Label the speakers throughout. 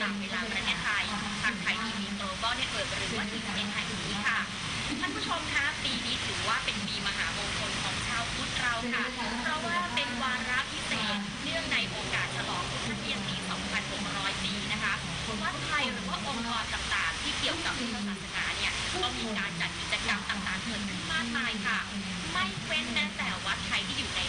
Speaker 1: ตามเวลาประเทศไทยทางไทยทีวีโกลบอลเน็ตเวิร์กหรือว่าทีวีแห่งนี้ค่ะ ท่านผู้ชมคะปีนี้ถือว่าเป็นปีมหามงคลของชาวพุทธเราค่ะ เพราะว่าเป็นวาระพิเศษเนื่องในโอกาสฉลองพุทธเทียนปี2600 ปีนะคะวัดไทยหรือว่าองค์กรต่างๆ ที่เกี่ยวกับพุทธศาสนาเนี่ยก็มีการจัดกิจกรรมต่างๆเกิดขึ้นมากมายค่ะ ไม่เว้นแม้แต่วัดไทยที่อยู่ใน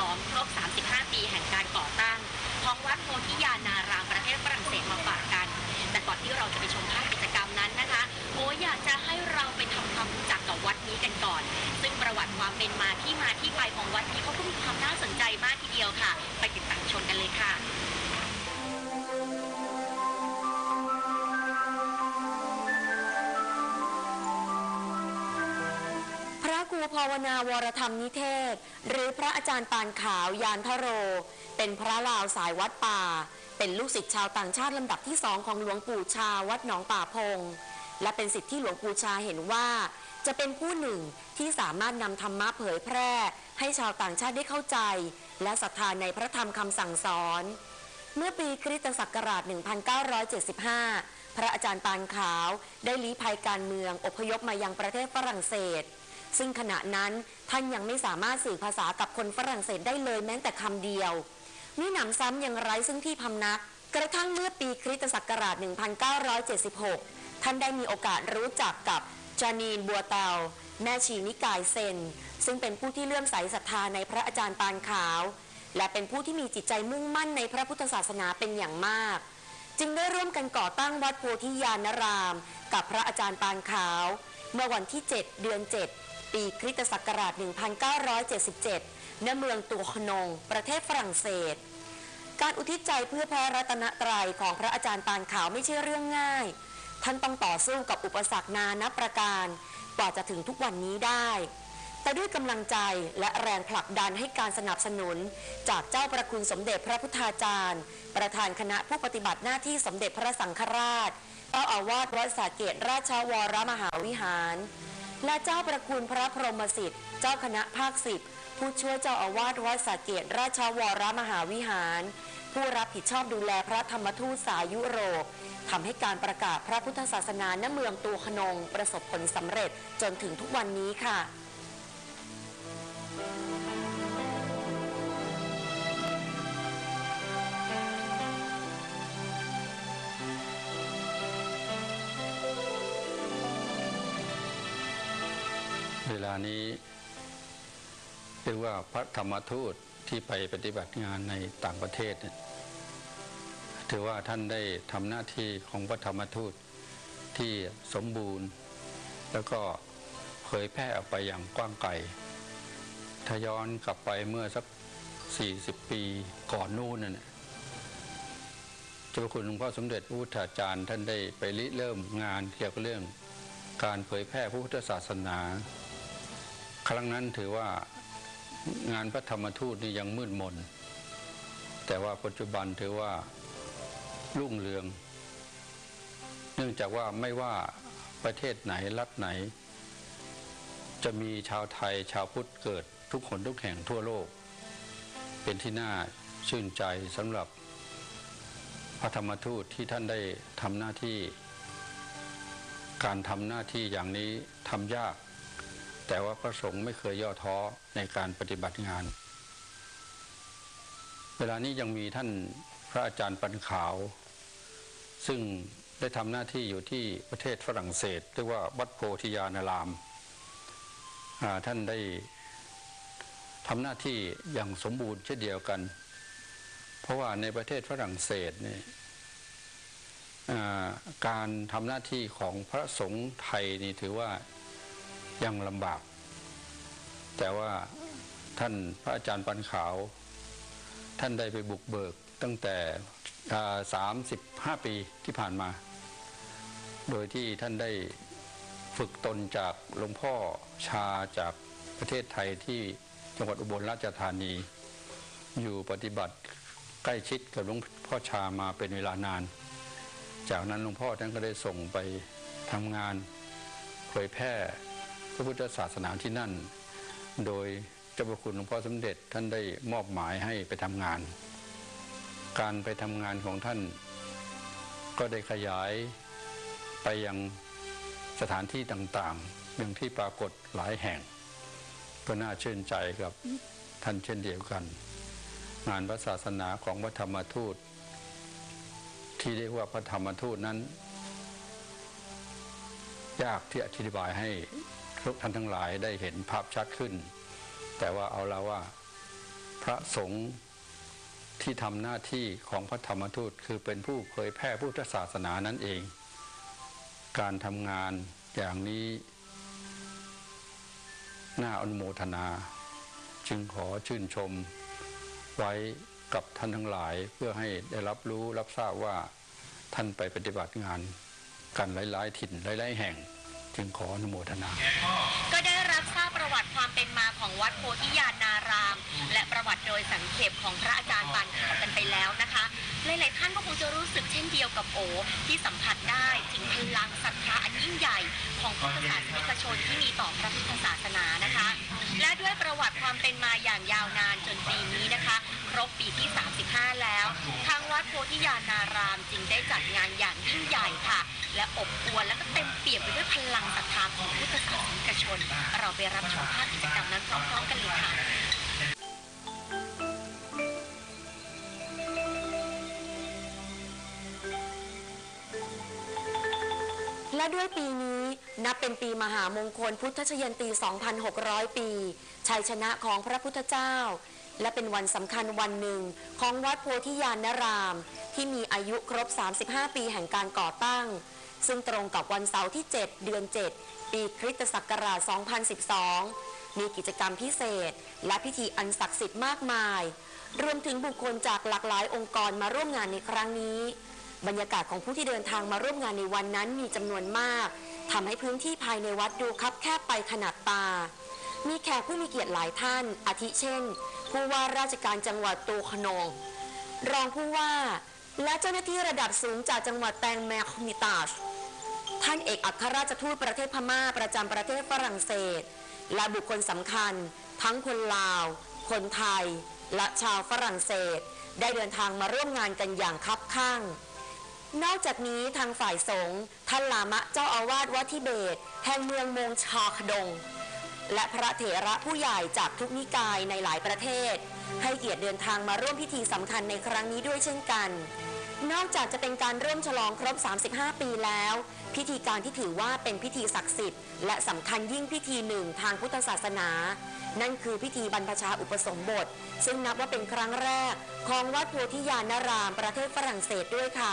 Speaker 1: ลองครบ 35 ปีแห่งการก่อตั้งของวัดโพธิญาณารามประเทศฝรั่งเศสมาฝากกัน แต่ก่อนที่เราจะไปชมภาพกิจกรรมนั้นนะคะโออยากจะให้เราไปทำความรู้จักกับวัดนี้กันก่อน ซึ่งประวัติความเป็นมาที่มาที่ไปของวัดนี้เขาก็มีความน่าสนใจมากทีเดียวค่ะ ไปติดตามชมกันเลยค่ะ
Speaker 2: ระครูภาวนาวรธรรมนิเทศ หรือพระอาจารย์ปานขาวยานทโร เป็นพระลาวสายวัดป่า เป็นลูกศิษย์ชาวต่างชาติลำดับที่สองของหลวงปู่ชาวัดหนองป่าพง และเป็นสิทธิที่หลวงปู่ชาเห็นว่า จะเป็นผู้หนึ่งที่สามารถนำธรรมะเผยแพร่ ให้ชาวต่างชาติได้เข้าใจ และศรัทธาในพระธรรมคำสั่งสอน เมื่อปีคริสตศักราช 1975 พระอาจารย์ปานขาวได้ลี้ภัยการเมืองอพยพมายังประเทศฝรั่งเศส ซึ่งขณะนั้นท่านยังไม่สามารถสื่อภาษากับคนฝรั่งเศสได้เลยแม้แต่คำเดียวมิหนำซ้ำยังไร้ซึ่งที่พำนัก กระทั่งเมื่อปีคริสตศักราช 1976 ท่านได้มีโอกาสรู้จักกับจานีนบัวเตา แม่ชีนิกายเซน ซึ่งเป็นผู้ที่เลื่อมใสศรัทธาในพระอาจารย์ปานขาว และเป็นผู้ที่มีจิตใจมุ่งมั่นในพระพุทธศาสนาเป็นอย่างมาก จึงได้ร่วมกันก่อตั้งวัดโพธิญาณราม กับพระอาจารย์ปานขาว เมื่อวันที่ 7 เดือน 7 ปีคริสตศักราช 1977 ณ เมืองตัวขนง ประเทศฝรั่งเศส การอุทิศใจเพื่อพระรัตนตรัยของพระอาจารย์ปานขาวไม่ใช่เรื่องง่าย ท่านต้องต่อสู้กับอุปสรรคนานับประการ กว่าจะถึงทุกวันนี้ได้ แต่ด้วยกำลังใจและแรงผลักดันให้การสนับสนุน จากเจ้าประคุณสมเด็จพระพุทธาจารย์ ประธานคณะผู้ปฏิบัติหน้าที่สมเด็จพระสังฆราชเจ้าอาวาสวัดสาเกตราชวรมหาวิหาร และเจ้าประคุณพระพรหมสิทธิ์ เจ้าคณะภาคสิบผู้ช่วยเจ้าอาวาสวัดสาเกตราชวรมหาวิหาร ผู้รับผิดชอบดูแลพระธรรมทูตสายยุโรปทำให้การประกาศพระพุทธศาสนาณเมืองตูขนงประสบผลสำเร็จจนถึงทุกวันนี้ค่ะ
Speaker 3: ลานี้เรียกว่าพระธรรมทูตที่ไปปฏิบัติงานในต่างประเทศ ถือว่าท่านได้ทำหน้าที่ของพระธรรมทูตที่สมบูรณ์ แล้วก็เผยแพร่ออกไปอย่างกว้างไกลถ้าย้อนกลับไปเมื่อสัก 40 ปีก่อนนู้นน่ะเจ้าคุณหลวงพ่อสมเด็จพระพุทธาจารย์ ท่านได้ไปริเริ่มงานเกี่ยวกับเรื่องการเผยแพร่พระพุทธศาสนา ครั้งนั้นถือว่างานพระธรรมทูตนี่ยังมืดมน แต่ว่าปัจจุบันถือว่ารุ่งเรือง เนื่องจากว่าไม่ว่าประเทศไหนรัฐไหน จะมีชาวไทยชาวพุทธเกิดทุกคนทุกแห่งทั่วโลก เป็นที่น่าชื่นใจสำหรับพระธรรมทูตที่ท่านได้ทำหน้าที่ การทำหน้าที่อย่างนี้ทำยาก แต่ว่าพระสงฆ์ไม่เคยย่อท้อในการปฏิบัติงาน เวลานี้ยังมีท่านพระอาจารย์ปันขาว ซึ่งได้ทำหน้าที่อยู่ที่ประเทศฝรั่งเศสเรียกว่าวัดโพธิญาณารามาท่านได้ทำหน้าที่อย่างสมบูรณ์เช่นเดียวกัน เพราะว่าในประเทศฝรั่งเศสเนี่ยการทำหน้าที่ของพระสงฆ์ไทยนี่ถือว่า ยังลำบาก แต่ว่าท่านพระอาจารย์ปันขาว ท่านได้ไปบุกเบิกตั้งแต่สามสิบห้าปีที่ผ่านมา โดยที่ท่านได้ฝึกตนจากหลวงพ่อชาจากประเทศไทยที่จังหวัดอุบลราชธานี อยู่ปฏิบัติใกล้ชิดกับหลวงพ่อชามาเป็นเวลานาน จากนั้นหลวงพ่อท่านก็ได้ส่งไปทำงานเผยแพร่ พระพุทธศาสนาที่นั่น โดยเจ้าพระคุณหลวงพ่อสมเด็จท่านได้มอบหมายให้ไปทำงาน การไปทำงานของท่าน ก็ได้ขยายไปยังสถานที่ต่างๆอย่างที่ปรากฏหลายแห่ง ก็น่าชื่นใจกับท่านเช่นเดียวกัน งานพระศาสนาของพระธรรมทูต ที่เรียกว่าพระธรรมทูตนั้น ยากที่อธิบายให้ ทุกท่านทั้งหลายได้เห็นภาพชัดขึ้น แต่ว่าเอาละว่าพระสงฆ์ที่ทำหน้าที่ของพระธรรมทูตคือเป็นผู้เผยแพร่พุทธศาสนานั่นเอง การทำงานอย่างนี้น่าอนุโมทนา จึงขอชื่นชมไว้กับท่านทั้งหลายเพื่อให้ได้รับรู้รับทราบว่าท่านไปปฏิบัติงานกันหลาย ๆ ถิ่นหลาย ๆ แห่ง จึงขออนุโมทนา
Speaker 1: ก็ได้รับทราบประวัติความเป็นมาของวัดโพธิญาณาราม และประวัติโดยสังเขปของพระอาจารย์ปานขาวกันไปแล้วนะคะ หลาย ๆ ท่านก็คงจะรู้สึกเช่นเดียวกับโอ ที่สัมผัสได้ถึงพลังศรัทธาอันยิ่งใหญ่ของพุทธศาสนิกชนที่มีต่อพระพุทธศาสนานะคะ และด้วยประวัติความเป็นมาอย่างยาวนานจนปีนี้นะคะ รบปีที่ 35 แล้วทางวัดโพธิญาณารามจึงได้จัดงานอย่างยิ่งใหญ่ค่ะ และอบอวลและก็เต็มเปี่ยมไปด้วยพลังศรัทธาของพุทธศาสนิกชน เราไปรับชมภาพกิจกรรมนั้นพร้อมๆกันเลยค่ะ
Speaker 2: และด้วยปีนี้นับเป็นปีมหามงคลพุทธชยันตี 2,600 ปี ชัยชนะของพระพุทธเจ้า และเป็นวันสำคัญวันหนึ่งของวัดโพธิญาณราม ที่มีอายุครบ 35 ปีแห่งการก่อตั้ง ซึ่งตรงกับวันเสาร์ที่ 7 เดือน 7 ปีคริสตศักราช 2012 มีกิจกรรมพิเศษ และพิธีอันศักดิ์สิทธิ์มากมาย รวมถึงบุคคลจากหลากหลายองค์กรมาร่วมงานในครั้งนี้ บรรยากาศของผู้ที่เดินทางมาร่วมงานในวันนั้นมีจำนวนมากทำให้พื้นที่ภายในวัดดูคับแคบไปขนาดตา มีแขกผู้มีเกียรติหลายท่าน อาทิเช่น ผู้ว่าราชการจังหวัดตูขนงรองผู้ว่าและเจ้าหน้าที่ระดับสูงจากจังหวัดแตงแมคมิตาชท่านเอกอัครราชทูตประเทศพม่าประจำประเทศฝรั่งเศส และบุคคลสำคัญ ทั้งคนลาว คนไทย และชาวฝรั่งเศส ได้เดินทางมาร่วมงานกันอย่างคับข้าง นอกจากนี้ทางฝ่ายสงฆ์ท่านลามะเจ้าอาวาสวัดทิเบต แห่งเมืองมงชาคดง และพระเถระผู้ใหญ่จากทุกนิกายในหลายประเทศ ให้เกียรติเดินทางมาร่วมพิธีสำคัญในครั้งนี้ด้วยเช่นกัน นอกจากจะเป็นการเริ่มฉลองครบ 35 ปีแล้ว พิธีการที่ถือว่าเป็นพิธีศักดิ์สิทธิ์และสำคัญยิ่งพิธีหนึ่งทางพุทธศาสนา นั่นคือพิธีบรรพชาอุปสมบท ซึ่งนับว่าเป็นครั้งแรก ของวัดโพธิญาณารามประเทศฝรั่งเศสด้วยค่ะ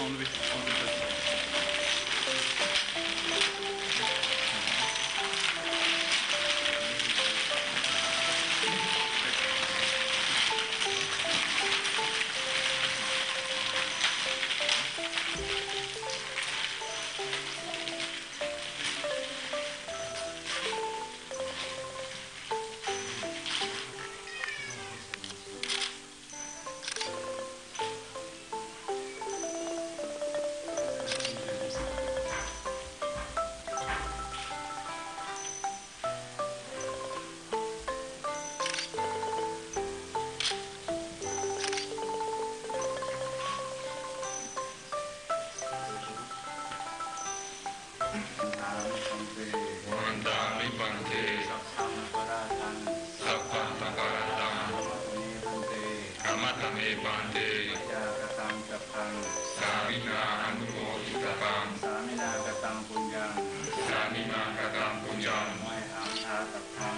Speaker 1: Onu bir, onu bir
Speaker 4: มิปันเต
Speaker 5: จากตังสัพพัง
Speaker 4: สามินาอนุโมทิตตัง
Speaker 5: สามินากตังปุญญัง
Speaker 4: สามินากตังปุญญัง
Speaker 5: ไมหังทาสัพพัง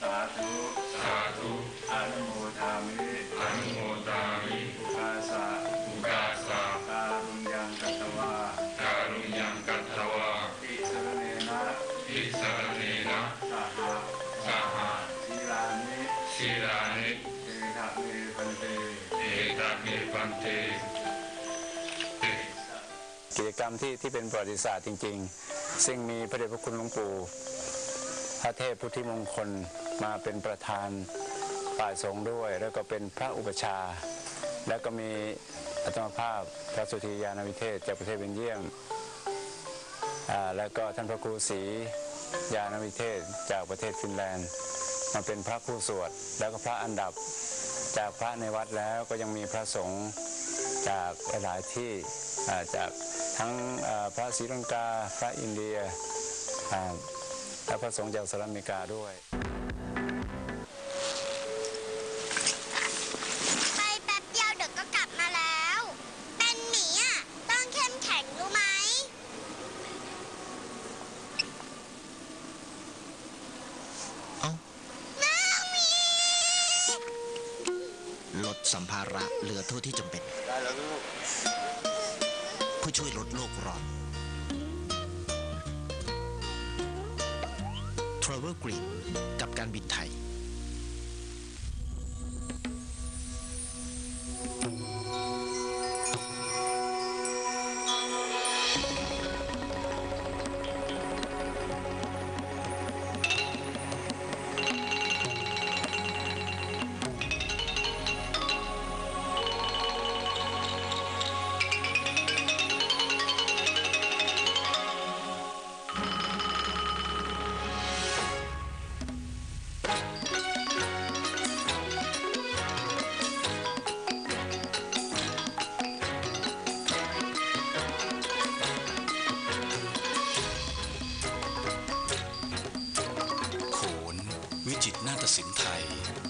Speaker 5: สาธุ
Speaker 4: สาธุ
Speaker 5: อนุโมทามิ
Speaker 4: อนุโมทามิ
Speaker 5: อุกาสะ
Speaker 4: อุกาสา
Speaker 5: การุญญังกัตตวา
Speaker 4: การุญยังกัตถวา
Speaker 5: ติสรเนนะ
Speaker 4: ทิสรเนนะ
Speaker 5: สหะ
Speaker 4: สหะ
Speaker 5: ศีลานิ
Speaker 4: ศีลานิ
Speaker 6: กิจกรรมที่ที่เป็นประวัติศาสตร์จริง ๆ ซึ่งมีพระเดชพระคุณหลวงปู่พระเทพพุทธิมงคลมาเป็นประธานฝ่ายสงฆ์ด้วย แล้วก็เป็นพระอุปชา แล้วก็มีอาตมาภาพพระสุธียานวิเทศจากประเทศเบนเยียมแล้วก็ท่านพระครูศรียานวิเทศจากประเทศฟินแลนด์มาเป็นพระผู้สวดแล้วก็พระอันดับ จากพระในวัดแล้วก็ยังมีพระสงฆ์จากหลายๆที่อ่าจากทั้งอ่าพระศรีลังกา พระอินเดียอ่าและพระสงฆ์จากสหรัฐอเมริกาด้วย
Speaker 7: ไปแป๊บเดียวเดี๋ยวก็กลับมาแล้วเป็นหมีอะต้องเข้มแข็งรู้ไหม
Speaker 8: เอ้า สัมภาระเหลือเท่าที่จำเป็น
Speaker 5: ได้แล้วลูก
Speaker 8: เพื่อช่วยลดโลกร้อน Travel Green กับการบินไทย
Speaker 9: ศิลป์ไทย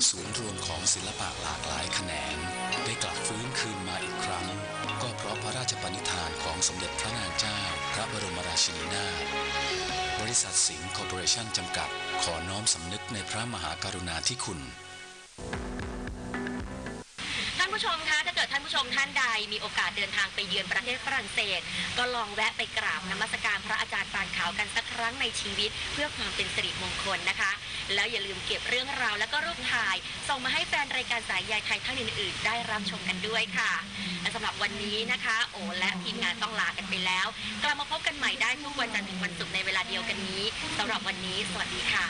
Speaker 9: ศูนย์รวมของศิลปะหลากหลายแขนง ได้กลับฟื้นคืนมาอีกครั้ง ก็เพราะพระราชปณิธานของสมเด็จพระนางเจ้า พระบรมราชินีนาถบริษัทสิงห์คอร์ปอเรชั่นจำกัด ขอน้อมสำนึกในพระมหากรุณาธิคุณ
Speaker 1: ท่านผู้ชมคะถ้าเกิดท่านผู้ชมท่านใดมีโอกาสเดินทางไปเยือนประเทศฝรั่งเศส ก็ลองแวะไปกราบนมัสการพระอาจารย์ปานขาวกันสักครั้งในชีวิต เพื่อความเป็นสิริมงคลนะคะ แล้วอย่าลืมเก็บเรื่องราวและก็รูปถ่าย ส่งมาให้แฟนรายการสายยายไทยท่านอื่นๆ ได้รับชมกันด้วยค่ะและสำหรับวันนี้นะคะ โอและทีมงานต้องลากันไปแล้ว กลับมาพบกันใหม่ได้ทุกวันจันทร์ถึงวันศุกร์ในเวลาเดียวกันนี้สำหรับวันนี้ สวัสดีค่ะ